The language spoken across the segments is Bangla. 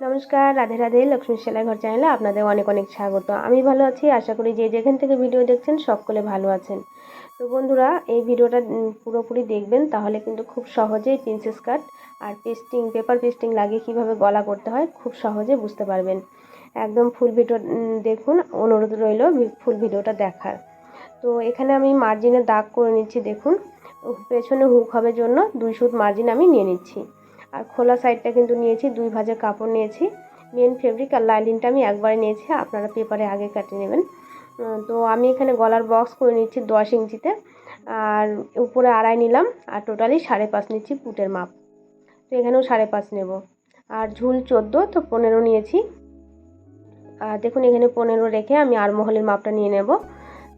নমস্কার, রাধে রাধে লক্ষ্মী সেলাই ঘর চ্যানেলে আপনাদের অনেক অনেক স্বাগত। আমি ভালো আছি, আশা করি যে যেখান থেকে ভিডিও দেখছেন সকলে ভালো আছেন। তো বন্ধুরা, এই ভিডিওটা পুরোপুরি দেখবেন, তাহলে কিন্তু খুব সহজেই প্রিন্সেস কাট আর পেস্টিং পেপার পেস্টিং লাগিয়ে কীভাবে গলা করতে হয় খুব সহজে বুঝতে পারবেন। একদম ফুল ভিডিও দেখুন, অনুরোধ রইল ফুল ভিডিওটা দেখার। তো এখানে আমি মার্জিনে দাগ করে নিচ্ছি, দেখুন পেছনে হুক হবে জন্য দুই সুত মার্জিন আমি নিয়ে নিচ্ছি। আর খোলা সাইডটা কিন্তু নিয়েছি, দুই ভাজের কাপড় নিয়েছি। মেন ফেব্রিক আর লাইলিনটা আমি একবারে নিয়েছি, আপনারা পেপারে আগে কাটে নেবেন। তো আমি এখানে গলার বক্স করে নিচ্ছি দশ ইঞ্চিতে, আর উপরে আড়াই নিলাম, আর টোটালি সাড়ে পাঁচ নিচ্ছি পুটের মাপ। তো এখানেও সাড়ে পাঁচ নেব। আর ঝুল চোদ্দ, তো পনেরো নিয়েছি। আর দেখুন, এখানে পনেরো রেখে আমি আরমহলের মাপটা নিয়ে নেব।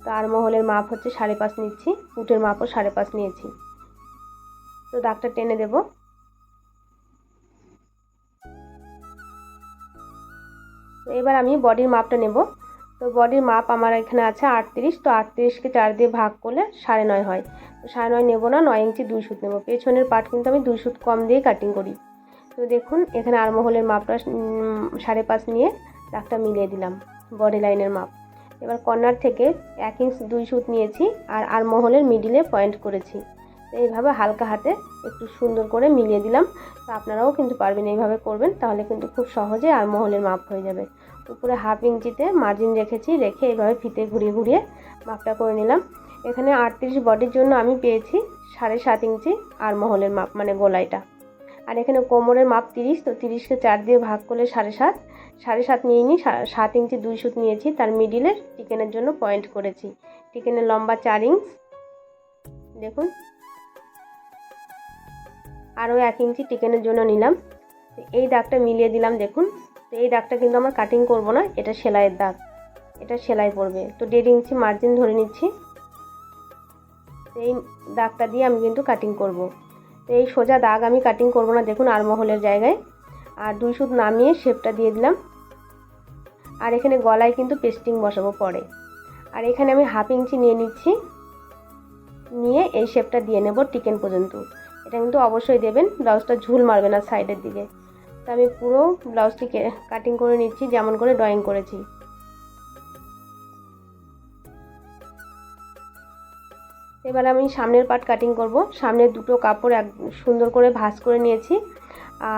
তো আরমহলের মাপ হচ্ছে সাড়ে পাঁচ নিচ্ছি, পুটের মাপও সাড়ে পাঁচ নিয়েছি। তো দাগটা টেনে দেবো। তো এবার আমি বডির মাপটা নেব। তো বডির মাপ আমার এখানে আছে আটত্রিশ, তো আটত্রিশকে চার দিয়ে ভাগ করলে সাড়ে নয় হয়। তো সাড়ে নয় নেব না, নয় ইঞ্চি দুই সুত নেব। পেছনের পার্ট কিন্তু আমি দুই সুত কম দিয়ে কাটিং করি। তো দেখুন, এখানে আরমহলের মাপটা সাড়ে পাঁচ নিয়ে দাগটা মিলিয়ে দিলাম বডি লাইনের মাপ এবার কর্নার থেকে এক ইঞ্চ দুই সুত নিয়েছি আর আরমহলের মিডিলে পয়েন্ট করেছি। এইভাবে হালকা হাতে একটু সুন্দর করে মিলিয়ে দিলাম। তো আপনারাও কিন্তু পারবেন এইভাবে করবেন, তাহলে কিন্তু খুব সহজে আর মহলের মাপ হয়ে যাবে। উপরে হাফ ইঞ্চিতে মার্জিন রেখেছি, রেখে এইভাবে ফিতে ঘুরিয়ে ঘুরিয়ে মাপটা করে নিলাম। এখানে আটত্রিশ বডির জন্য আমি পেয়েছি সাড়ে সাত ইঞ্চি আর মহলের মাপ মানে গোলাইটা। আর এখানে কোমরের মাপ তিরিশ, তো তিরিশকে চার দিয়ে ভাগ করলে সাড়ে সাত। সাড়ে সাত নিয়ে নিই সাত ইঞ্চি দুই সুত নিয়েছি, তার মিডিলের টিকেনের জন্য পয়েন্ট করেছি। টিকেনের লম্বা চার ইঞ্চ দেখুন আরও এক ইঞ্চি টিকেনের জন্য নিলাম। এই দাগটা মিলিয়ে দিলাম, দেখুন। তো এই দাগটা কিন্তু আমরা কাটিং করব না, এটা সেলাইয়ের দাগ। এটা সেলাই পড়বে। তো দেড় ইঞ্চি মার্জিন ধরে নিচ্ছি। এই দাগটা দিয়ে আমি কিন্তু কাটিং করব। তো এই সোজা দাগ আমি কাটিং করব না, দেখুন আরমহলের জায়গায়। আর দুই সুদ নামিয়ে শেপটা দিয়ে দিলাম। আর এখানে গলায় কিন্তু পেস্টিং বসাবো পরে। আর এখানে আমি হাফ ইঞ্চি নিয়ে নিচ্ছি। নিয়ে এই শেপটা দিয়ে নেব টিকেন পর্যন্ত। এটা কিন্তু অবশ্যই দেবেন। ব্লাউজটা ঝুল মারবে না সাইডের দিকে। তো আমি পুরো ব্লাউজটি কাটিং করে নিচ্ছি, যেমন করে ড্রয়িং করেছি। এবার আমি সামনের পার্ট কাটিং করব। সামনের দুটো কাপড় এক সুন্দর করে ভাঁজ করে নিয়েছি।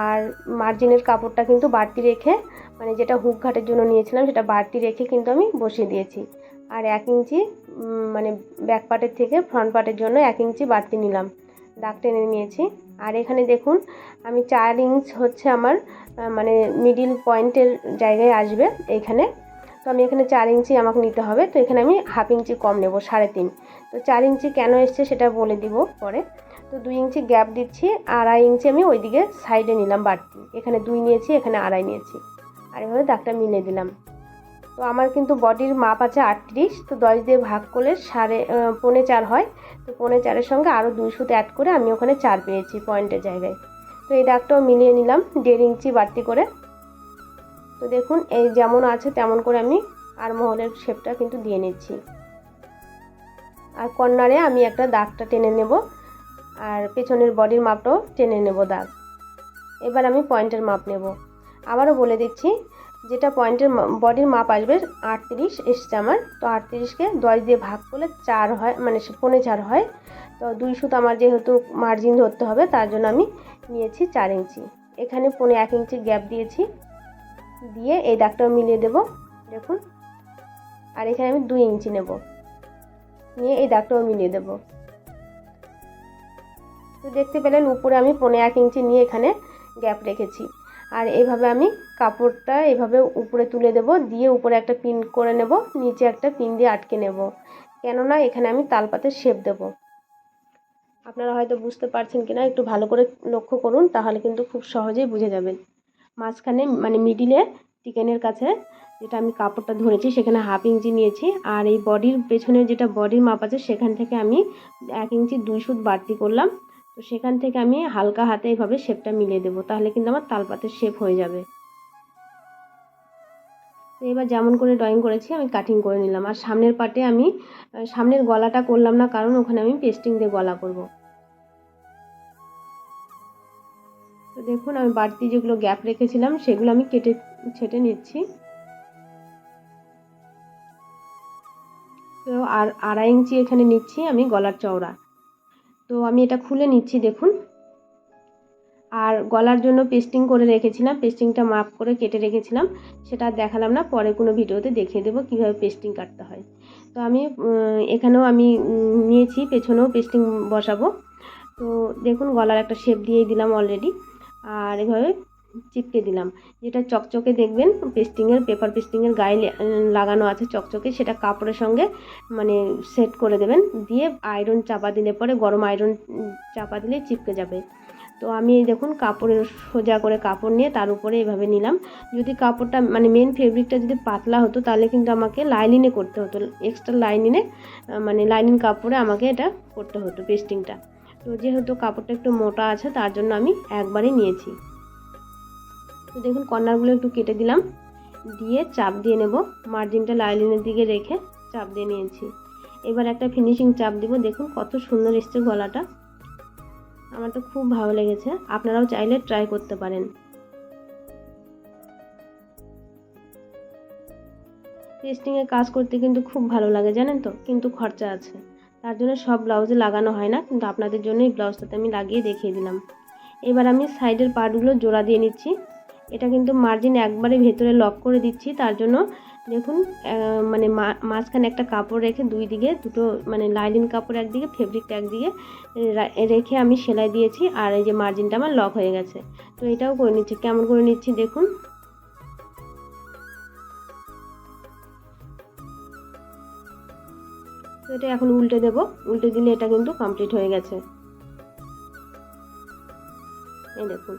আর মার্জিনের কাপড়টা কিন্তু বাড়তি রেখে মানে যেটা হুক ঘাটের জন্য নিয়েছিলাম, সেটা বাড়তি রেখে কিন্তু আমি বসিয়ে দিয়েছি। আর এক ইঞ্চি মানে ব্যাক পার্টের থেকে ফ্রন্ট পার্টের জন্য এক ইঞ্চি বাড়তি নিলাম। দাগ টেনে নিয়েছি। আর এখানে দেখুন, আমি চার ইঞ্চ হচ্ছে আমার মানে মিডিল পয়েন্টের জায়গায় আসবে এইখানে তো আমি এখানে চার ইঞ্চি আমাকে নিতে হবে। তো এখানে আমি হাফ ইঞ্চি কম নেব, সাড়ে তিন। তো চার ইঞ্চি কেন এসছে সেটা বলে দিব পরে। তো দুই ইঞ্চি গ্যাপ দিচ্ছি, আড়াই ইঞ্চি আমি ওইদিকে সাইডে নিলাম বাড়তি। এখানে দুই নিয়েছি, এখানে আড়াই নিয়েছি। আর এভাবে দাগটা মিলিয়ে দিলাম। তো আমার কিন্তু বডির মাপ আছে আটত্রিশ, তো দশ দিয়ে ভাগ করলে সাড়ে পৌনে চার হয়। তো পৌনে চারের সঙ্গে আরও দুই সুত অ্যাড করে আমি ওখানে চার পেয়েছি পয়েন্টের জায়গায়। তো এই দাগটাও মিলিয়ে নিলাম, দেড় ইঞ্চি বাড়তি করে। তো দেখুন, এই যেমন আছে তেমন করে আমি আর মহলের শেপটা কিন্তু দিয়ে নিচ্ছি। আর কর্নারে আমি একটা দাগটা টেনে নেব, আর পেছনের বডির মাপটাও টেনে নেব দাগ। এবার আমি পয়েন্টের মাপ নেব। আবারও বলে দিচ্ছি যেটা পয়েন্টের বডির মাপ আসবে আটত্রিশ এসছে আমার। তো আটত্রিশকে দশ দিয়ে ভাগ করলে চার হয় মানে সে পৌনে চার হয়। তো দুই সুত আমার যেহেতু মার্জিন ধরতে হবে, তার জন্য আমি নিয়েছি চার ইঞ্চি। এখানে পৌনে এক ইঞ্চি গ্যাপ দিয়েছি। দিয়ে এই দাগটাও মিলিয়ে দেব, দেখুন। আর এখানে আমি দুই ইঞ্চি নেব। নিয়ে এই দাগটাও মিলিয়ে দেব। তো দেখতে পেলেন, উপরে আমি পৌনে এক ইঞ্চি নিয়ে এখানে গ্যাপ রেখেছি। আর এভাবে আমি কাপড়টা এভাবে উপরে তুলে দেব, দিয়ে উপরে একটা পিন করে নেব, নিচে একটা পিন দিয়ে আটকে নেব। কেননা এখানে আমি তালপাতের শেপ দেব। আপনারা হয়তো বুঝতে পারছেন কিনা, একটু ভালো করে লক্ষ্য করুন, তাহলে কিন্তু খুব সহজেই বুঝে যাবেন। মাঝখানে মানে মিডিলে চিকেনের কাছে যেটা আমি কাপড়টা ধরেছি, সেখানে হাফ ইঞ্চি নিয়েছি, আর এই বডির পেছনে যেটা বডির মাপ আছে, সেখান থেকে আমি এক ইঞ্চি দুই সুত বাড়তি করলাম। তো সেখান থেকে আমি হালকা হাতে এইভাবে শেপটা মিলিয়ে দেবো, তাহলে কিন্তু আমার তালপাতের শেপ হয়ে যাবে। তো এবার যেমন করে ড্রয়িং করেছি, আমি কাটিং করে নিলাম। আর সামনের পার্টে আমি সামনের গলাটা করলাম না, কারণ ওখানে আমি পেস্টিং দিয়ে গলা করব। তো দেখুন, আমি বাড়তি যেগুলো গ্যাপ রেখেছিলাম, সেগুলো আমি কেটে, ছেটে নিচ্ছি। তো আর আড়াই ইঞ্চি এখানে নিচ্ছি আমি গলার চওড়া। তো আমি এটা খুলে নিচ্ছি, দেখুন। আর গলার জন্য পেস্টিং করে রেখেছিলাম, পেস্টিংটা মাপ করে কেটে রেখেছিলাম। সেটা দেখালাম না, পরে কোনো ভিডিওতে দেখিয়ে দেবো কীভাবে পেস্টিং কাটতে হয়। তো আমি এখানেও আমি নিয়েছি, পেছনেও পেস্টিং বসাবো। তো দেখুন, গলার একটা শেপ দিয়ে দিলাম অলরেডি আর এভাবে চিপকে দিলাম। যেটা চকচকে দেখবেন পেস্টিংয়ের পেপার পেস্টিংয়ের গায়ে লাগানো আছে চকচকে, সেটা কাপড়ের সঙ্গে মানে সেট করে দেবেন। দিয়ে আয়রন চাপা দিলে পরে, গরম আয়রন চাপা দিলে চিপকে যাবে। তো আমি দেখুন কাপড়ের সোজা করে কাপড় নিয়ে তার উপরে এভাবে নিলাম। যদি কাপড়টা মানে মেন ফেব্রিকটা যদি পাতলা হতো, তাহলে কিন্তু আমাকে লাইনিনে করতে হতো। এক্সট্রা লাইনিনে মানে লাইনিং কাপড়ে আমাকে এটা করতে হতো পেস্টিংটা তো যেহেতু কাপড়টা একটু মোটা আছে, তার জন্য আমি একবারই নিয়েছি। তো দেখুন কর্নারগুলো একটু কেটে দিলাম। দিয়ে চাপ দিয়ে নেব। মার্জিনটা লাইলিনের দিকে রেখে চাপ দিয়ে নিয়েছি। এবার একটা ফিনিশিং চাপ দিব। দেখুন কত সুন্দর এসছে গলাটা। আমার তো খুব ভালো লেগেছে। আপনারাও চাইলে ট্রাই করতে পারেন। পেস্টিংয়ে কাজ করতে কিন্তু খুব ভালো লাগে, জানেন তো? কিন্তু খরচা আছে। তার জন্য সব ব্লাউজে লাগানো হয় না। কিন্তু আপনাদের জন্য এই ব্লাউজটাতে আমি লাগিয়ে দেখিয়ে দিলাম। এবার আমি সাইডের পার্টগুলো জোড়া দিয়ে নিচ্ছি। এটা কিন্তু মার্জিন একবারে ভেতরে লক করে দিচ্ছি। তার জন্য দেখুন মানে মাঝখানে একটা কাপড় রেখে দুই দিকে, দুটো মানে লাইলিন কাপড় একদিকে ফেব্রিকটা একদিকে রেখে আমি সেলাই দিয়েছি আর এই যে মার্জিনটা আমার লক হয়ে গেছে। তো এটাও করে নিচ্ছি। কেমন করে নিচ্ছি দেখুন। তো এটা এখন উল্টে দেব। উল্টে দিলে এটা কিন্তু কমপ্লিট হয়ে গেছে। এই দেখুন।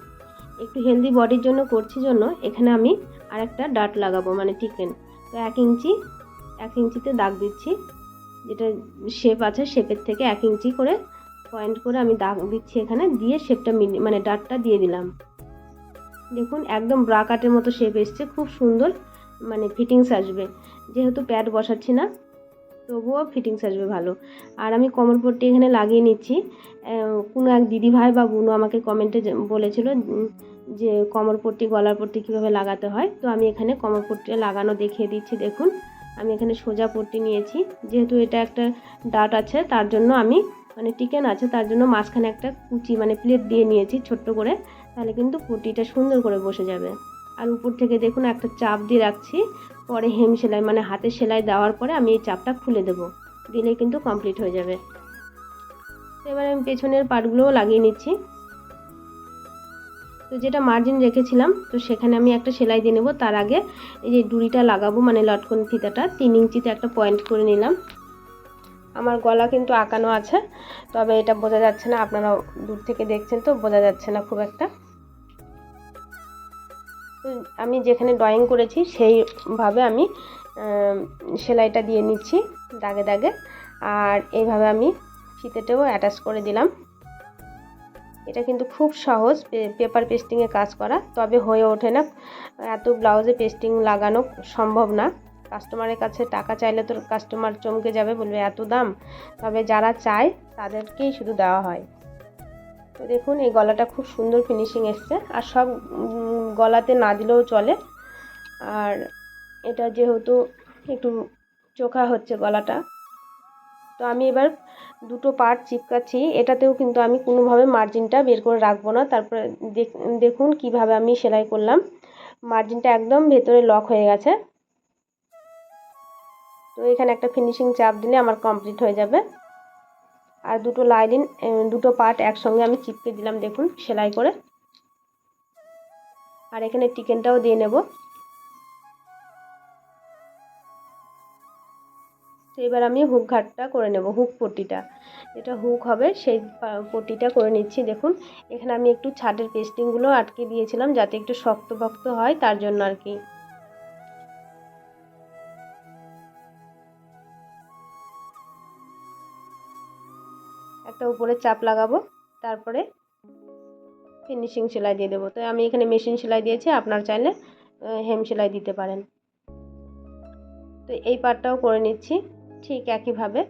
একটু হেলদি বডির জন্য করছি জন্য, এখানে আমি আর একটা ডাট লাগাবো মানে টিকেন তো এক ইঞ্চি, এক ইঞ্চিতে দাগ দিচ্ছি, যেটা শেপ আছে শেপের থেকে এক ইঞ্চি করে পয়েন্ট করে আমি দাগ দিচ্ছি এখানে, দিয়ে শেপটা মিলি মানে ডাটটা দিয়ে দিলাম। দেখুন, একদম ব্রা কাটের মতো শেপ এসছে, খুব সুন্দর মানে ফিটিংস আসবে। যেহেতু প্যাড বসাচ্ছি না, তবুও ফিটিংস আসবে ভালো। আর আমি কোমর পট্টি এখানে লাগিয়ে নিচ্ছি। কোনো এক দিদি ভাই বা বোনও আমাকে কমেন্টে বলেছিল যে কোমর পট্টি, গলার পট্টি কীভাবে লাগাতে হয়, তো আমি এখানে কোমর পট্টি লাগানো দেখিয়ে দিচ্ছি, দেখুন। আমি এখানে সোজা পট্টি নিয়েছি, যেহেতু এটা একটা ডাট আছে, তার জন্য আমি মানে টিকেন আছে, তার জন্য মাঝখানে একটা কুচি মানে প্লেট দিয়ে নিয়েছি ছোট্ট করে, তাহলে কিন্তু পট্টিটা সুন্দর করে বসে যাবে। আর উপর থেকে দেখুন একটা চাপ দিয়ে রাখছি, পরে হেম সেলাই মানে হাতে সেলাই দেওয়ার পরে আমি এই চাপটা খুলে দেবো দিলে কিন্তু কমপ্লিট হয়ে যাবে। এবার আমি পেছনের পার্টগুলোও লাগিয়ে নিচ্ছি। তো যেটা মার্জিন রেখেছিলাম, তো সেখানে আমি একটা সেলাই দিয়ে নেব। তার আগে এই যে ডুরিটা লাগাবো মানে লটকন ফিতাটা, তিন ইঞ্চিতে একটা পয়েন্ট করে নিলাম। আমার গলা কিন্তু আঁকানো আছে, তবে এটা বোঝা যাচ্ছে না, আপনারা দূর থেকে দেখছেন তো, বোঝা যাচ্ছে না খুব একটা। আমি যেখানে ড্রয়িং করেছি, সেইভাবে আমি সেলাইটা দিয়ে নিচ্ছি, দাগে দাগে। আর এইভাবে আমি ফিতেটাও অ্যাটাচ করে দিলাম। এটা কিন্তু খুব সহজ পেপার পেস্টিংয়ে কাজ করা, তবে হয়ে ওঠে না। এত ব্লাউজে পেস্টিং লাগানো সম্ভব না। কাস্টমারের কাছে টাকা চাইলে তো কাস্টমার চমকে যাবে, বলবে, এত দাম? তবে যারা চায়, তাদেরকেই শুধু দেওয়া হয়। তো দেখুন, এই গলাটা খুব সুন্দর ফিনিশিং এসছে। আর সব গলাতে না দিলেও চলে। আর এটা যেহেতু একটু চোখা হচ্ছে গলাটা, তো আমি এবার দুটো পার্ট চিপকাচ্ছি, এটাতেও কিন্তু আমি কোনোভাবে মার্জিনটা বের করে রাখব না। তারপরে দেখুন কীভাবে আমি সেলাই করলাম। মার্জিনটা একদম ভেতরে লক হয়ে গেছে। তো এখানে একটা ফিনিশিং চাপ দিলে আমার কমপ্লিট হয়ে যাবে। আর দুটো লাইনিং দুটো পার্ট একসঙ্গে আমি চিপকে দিলাম, দেখুন সেলাই করে। আর এখানে টিকেনটাও দিয়ে নেব। এবার আমি হুক ঘাটটা করে নেব, হুক পট্টিটা। যেটা হুক হবে সেই পট্টিটা করে নিচ্ছি, দেখুন। এখানে আমি একটু ছাদের পেস্টিংগুলো আটকে দিয়েছিলাম যাতে একটু শক্ত ভক্ত হয়, তার জন্য আর কি। একটা উপরে চাপ লাগাবো, তারপরে ফিনিশিং সেলাই দিয়ে দেবো। তো আমি এখানে মেশিন সেলাই দিয়েছি, আপনার চাইলে হেম সেলাই দিতে পারেন। তো এই পার্টটাও করে নিচ্ছি। ঠিক একইভাবে।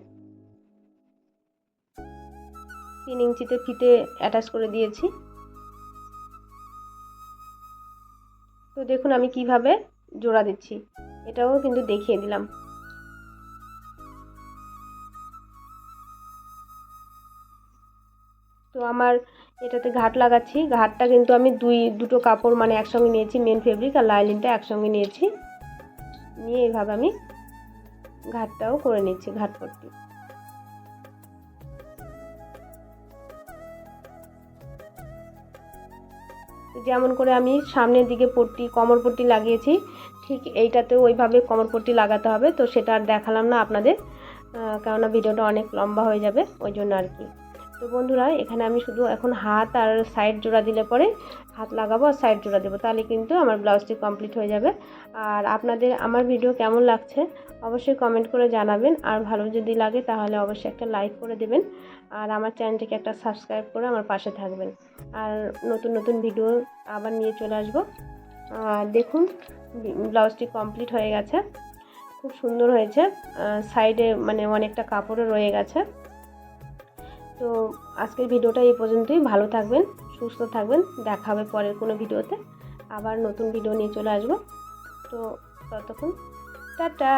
তিন ইঞ্চিতে ফিতে অ্যাটাচ করে দিয়েছি। তো দেখুন আমি কীভাবে জোড়া দিচ্ছি। এটাও কিন্তু দেখিয়ে দিলাম। তো আমার এটাতে ঘাট লাগাচ্ছি। ঘাটটা কিন্তু আমি দুই, দুটো কাপড় মানে একসঙ্গে নিয়েছি মেন ফেব্রিক আর লাইলিনটা একসঙ্গে নিয়েছি। নিয়ে এইভাবে আমি ঘাটটাও করে নিচ্ছি ঘাটপট্টি যেমন করে আমি সামনের দিকে পট্টি, কমর পট্টি লাগিয়েছি, ঠিক এইটাতেও ওইভাবে কমর পট্টি লাগাতে হবে, তো সেটা আর দেখালাম না আপনাদের কেননা ভিডিওটা অনেক লম্বা হয়ে যাবে, ওই জন্য আর কি। তো বন্ধুরা, এখানে আমি শুধু এখন হাত আর সাইড জোড়া দিলে পরে হাত লাগাবো আর সাইড জোড়া দেবো। তাহলে কিন্তু আমার ব্লাউজটি কমপ্লিট হয়ে যাবে। আর আপনাদের আমার ভিডিও কেমন লাগছে অবশ্যই কমেন্ট করে জানাবেন। আর ভালো যদি লাগে তাহলে অবশ্যই একটা লাইক করে দেবেন। আর আমার চ্যানেলটিকে একটা সাবস্ক্রাইব করে আমার পাশে থাকবেন। আর নতুন নতুন ভিডিও আবার নিয়ে চলে আসব। আর দেখুন, ব্লাউজটি কমপ্লিট হয়ে গেছে। খুব সুন্দর হয়েছে। সাইডে মানে অনেকটা কাপড়ও রয়ে গেছে। তো আজকের ভিডিওটা এই পর্যন্তই। ভালো থাকবেন, সুস্থ থাকবেন। দেখা হবে পরের কোনো ভিডিওতে। আবার নতুন ভিডিও নিয়ে চলে আসব। তো ততক্ষণ, টাটা!